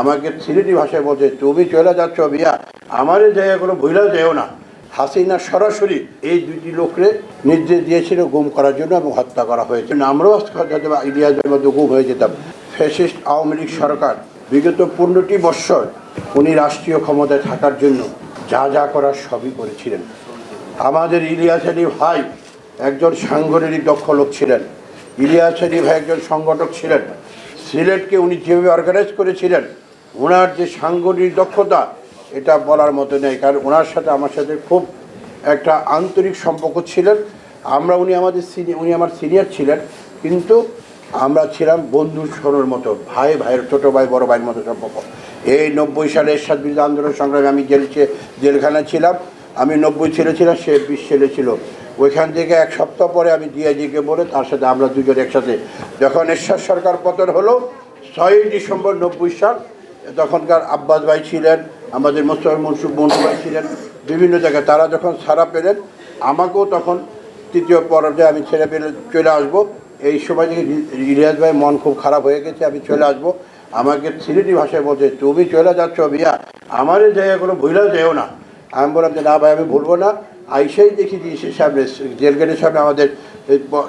আমাকে সিলেটি ভাষায় বলছে, তুমি চলে যাচ্ছ বিয়া। আমারই জায়গা কোনো ভুলা যেও না। হাসিনা সরাসরি এই দুটি লোকরে নির্দেশ দিয়েছিল গুম করার জন্য এবং হত্যা করা হয়েছে। আমরাও ইলিয়াসের মধ্যে গুম হয়ে যেতাম। ফ্যাসিস্ট আওয়ামী লীগ সরকার বিগত পনেরোটি বৎসর উনি রাষ্ট্রীয় ক্ষমতায় থাকার জন্য যা যা করার সবই করেছিলেন। আমাদের ইলিয়াস আলী ভাই একজন সাংগঠনিক দক্ষ লোক ছিলেন। ইলিয়াস আলী ভাই একজন সংগঠক ছিলেন। সিলেটকে উনি যেভাবে অর্গানাইজ করেছিলেন ওনার যে সাংগঠনিক দক্ষতা, এটা বলার মতো নেই, কারণ ওনার সাথে আমার সাথে খুব একটা আন্তরিক সম্পর্ক ছিলেন। আমরা উনি আমাদের সিনিয়র উনি আমার সিনিয়র ছিলেন, কিন্তু আমরা ছিলাম বন্ধুর সরোর মতো, ভাই ভাইয়ের, ছোটো ভাই, বড় ভাইয়ের মতো সম্পর্ক। এই নব্বই সালে এরশাদ বিরুদ্ধে আন্দোলন সংগ্রামে আমি জেল জেলখানায় ছিলাম। আমি নব্বই ছেলে ছিলাম, সে বিশ ছেলে ছিল। ওইখান থেকে এক সপ্তাহ পরে আমি ডিআইজিকে বলে তার সাথে আমরা দুজন একসাথে, যখন এরশাদ সরকার পতন হলো, ছয়ই ডিসেম্বর নব্বই সাল তখনকার আব্বাস ভাই ছিলেন, আমাদের মোস্তফা মনসুর মন্টু ভাই ছিলেন, বিভিন্ন জায়গায় তারা যখন ছাড়া পেলেন, আমাকেও তখন তৃতীয় পর্যায়ে আমি ছেড়ে পেলে, চলে আসব। এই সময় থেকে ইলিয়াস ভাই মন খুব খারাপ হয়ে গেছে, আমি চলে আসব। আমাকে সিলেটি ভাষায় বলছে, তুমি চলে যাচ্ছ বিয়া আমারই জায়গা কোনো ভুলা যেও না। আমি বললাম যে, না ভাই, আমি ভুলবো না। আইসাই দেখি দিয়েছে সামনে জেল গেটের সামনে আমাদের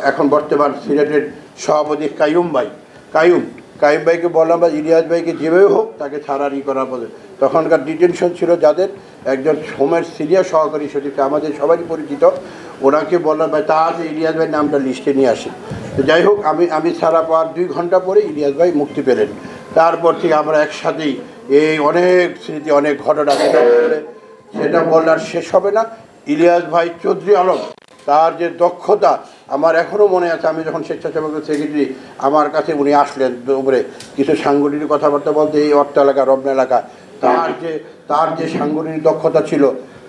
এখন বর্তমান সিলেটের সভাপতি কাইয়ুম ভাই। কাইয়ুম কাইম ভাইকে বললাম বা ইলিয়াস ভাইকে যেভাবে হোক তাকে ছাড়ানি করার পথে তখনকার ডিটেনশন ছিল যাদের, একজন হোমের সিনিয়র সহকারী সচিব আমাদের সবারই পরিচিত, ওনাকে বললাম, ভাই তাড়াতাড়ি ইলিয়াস ভাই নামটা লিস্টে নিয়ে আসে। তো যাই হোক, আমি আমি ছাড়া পাওয়ার দুই ঘণ্টা পরে ইলিয়াস ভাই মুক্তি পেলেন। তারপর থেকে আমরা একসাথেই এই অনেক স্মৃতি, অনেক ঘটনা সেটা বললে আর শেষ হবে না। ইলিয়াস ভাই চৌধুরী আলম তার যে দক্ষতা আমার এখনও মনে আছে, আমি যখন স্বেচ্ছাসেবকের সেক্রেটারি, আমার কাছে উনি আসলেন উপরে। কিছু সাংগঠনিক কথাবার্তা বলতে, এই অর্থ এলাকা, রমনা এলাকা, তার যে তার যে সাংগঠনিক দক্ষতা ছিল,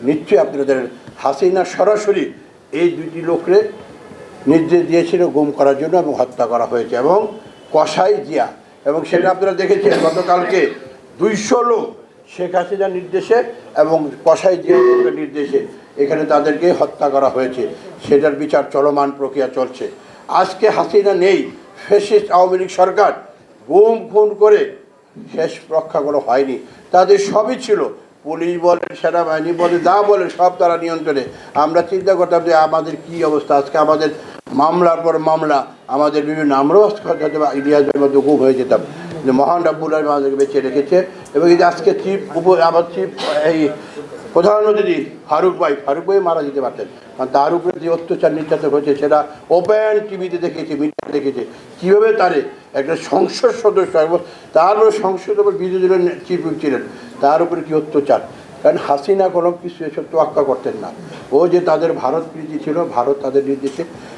নিশ্চয়ই জানেন হাসিনা সরাসরি এই দুটি লোকরে নির্দেশ দিয়েছিল গুম করার জন্য এবং হত্যা করা হয়েছে। এবং কসাই জিয়া, এবং সেটা আপনারা দেখেছেন, গতকালকে দুইশো লোক শেখ হাসিনার নির্দেশে এবং কসাই জিয়া নির্দেশে এখানে তাদেরকে হত্যা করা হয়েছে। সেটার বিচার চলমান প্রক্রিয়া চলছে। আজকে হাসিনা নেই ফেসিস্ট আওয়ামী লীগ সরকার গুম খুন করে শেষ রক্ষা করা হয়নি। তাদের সবই ছিল। পুলিশ বলেন, সেনাবাহিনী বলে যা বলে সব তারা নিয়ন্ত্রণে। আমরা চিন্তা করতাম যে আমাদের কি অবস্থা? আজকে আমাদের মামলার পর মামলা, আমাদের বিভিন্ন বা ইতিহাসের মধ্যে গুম হয়ে যেতাম। যে মহান রাব্বুল আমাদেরকে বেঁচে রেখেছে। এবং এই যে আজকে চিফ উপ আমার চিফ এই প্রধান অতিথি ফারুক ভাই ফারুক ভাই মারা যেতে পারতেন। কারণ তার উপরে যে অত্যাচার, নির্যাতন হয়েছে, সেটা ওপেন টিভিতে দেখেছে মিডিয়া দেখেছে কীভাবে তারে একটা সংসদ সদস্য এবং তার উপরে সংসদ উপর বিরোধী দলের চিফ ছিলেন, তার উপরে কি অত্যাচার? কারণ হাসিনা কোনো কিছু এসব তোয়াক্কা করতেন না। ও যে তাদের ভারত প্রীতি ছিল, ভারত তাদের নির্দেশে